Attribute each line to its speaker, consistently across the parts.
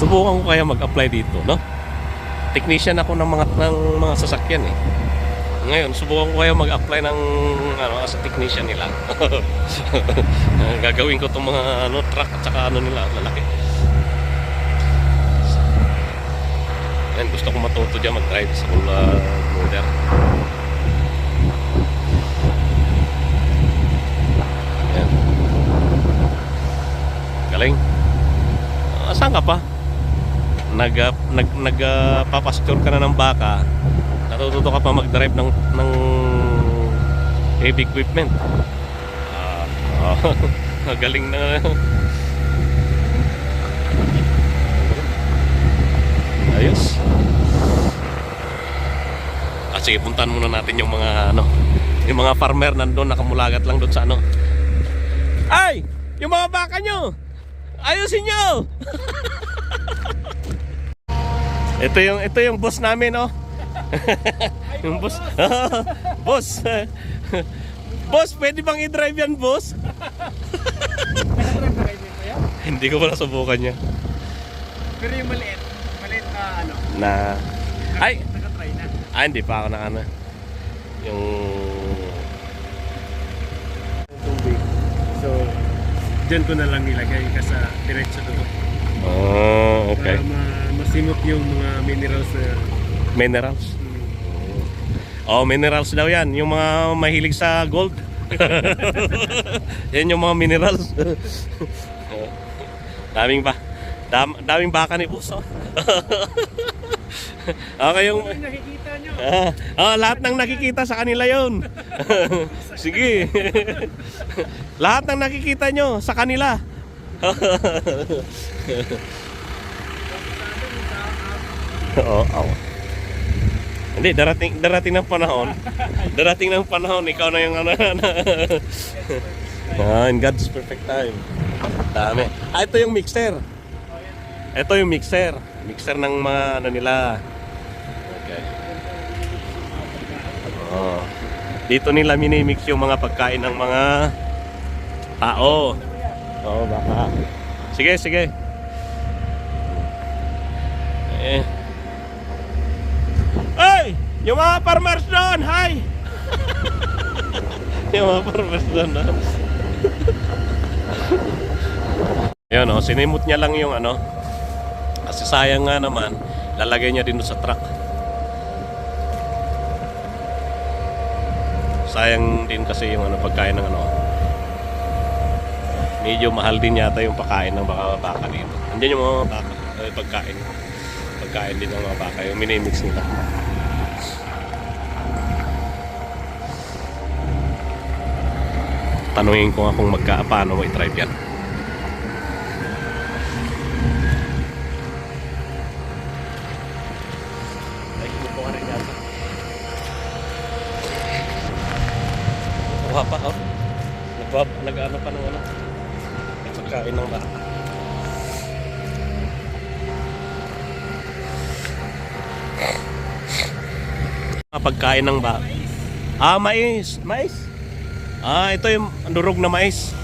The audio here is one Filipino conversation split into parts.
Speaker 1: Subukan ko kaya mag-apply dito, no? Technician ako ng mga ng mga sasakyan eh. Ngayon, subukan ko kaya mag-apply ng ano as a technician nila. Gagawin ko tong mga ano truck at saka ano nila, lalaki. Yan, gusto ko matuto dyan mag-drive sa uh, motor. Yan. Galing. Ah, saan ka pa? Nag, nag, nag ah, papasture ka na ng baka. Natututo ka pa mag-drive ng, ng heavy equipment. Ah, ah, galing na. Ayos. Ah, sige, puntahan muna natin yung mga ano, yung mga farmer nandun nakamulagat lang doon sa ano. Ay! Yung mga baka nyo! Ayusin nyo! ito yung ito yung boss namin, oh. yung boss. boss. boss, pwede bang i-drive yan, boss?
Speaker 2: Nakatrap na kayo dito yan?
Speaker 1: Hindi ko pa nasubukan niya.
Speaker 2: Pero yung maliit, maliit na ano,
Speaker 1: Na ay,
Speaker 2: nakatry na.
Speaker 1: ah, hindi pa ako na ano. Yung
Speaker 2: Tubig. So, dyan ko na lang nilagay ka sa diretso doon.
Speaker 1: Oh.
Speaker 2: Para masimot yung mga minerals na
Speaker 1: Minerals.
Speaker 2: hmm,
Speaker 1: Oh, minerals daw yan. Yung mga mahilig sa gold. yan yung mga minerals. daming ba? Dam, daming baka ni Puso. okay yung...
Speaker 2: Nakikita nyo.
Speaker 1: Ah, ah, lahat ng nakikita sa kanila yon. Sige. lahat ng nakikita nyo sa kanila. Oo, oo. Hindi, darating, darating ng panahon. Darating ng panahon, ikaw na yung ano. ah, in God's perfect time. Dami. Ah, ito yung mixer. Ito yung mixer. Mixer ng mga ano nila. Okay. Oh. Dito nila minimix yung mga pagkain ng mga tao. Oo, baka. Sige, sige. Eh. Yung mga farmers doon! Hi! yung mga farmers doon. ah. Yun, oh, sinimot niya lang yung ano. Kasi sayang nga naman, lalagay niya din doon sa truck. Sayang din kasi yung ano, pagkain ng ano. Medyo mahal din yata yung pagkain ng baka baka dito. Andiyan yung mga baka, eh, pagkain. Pagkain din ng mga baka, yung minimix nila. Tanungin ko nga kung magka, paano mo i-drive yan. Kuha pa, oh. Nagbab, nag-ano pa ng ano. Pagkain ng. Mga Pagkain ng baka. Ah, mais. Mais. Ah, ito yung durog na mais.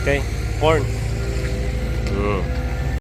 Speaker 1: Okay. Corn. Mm.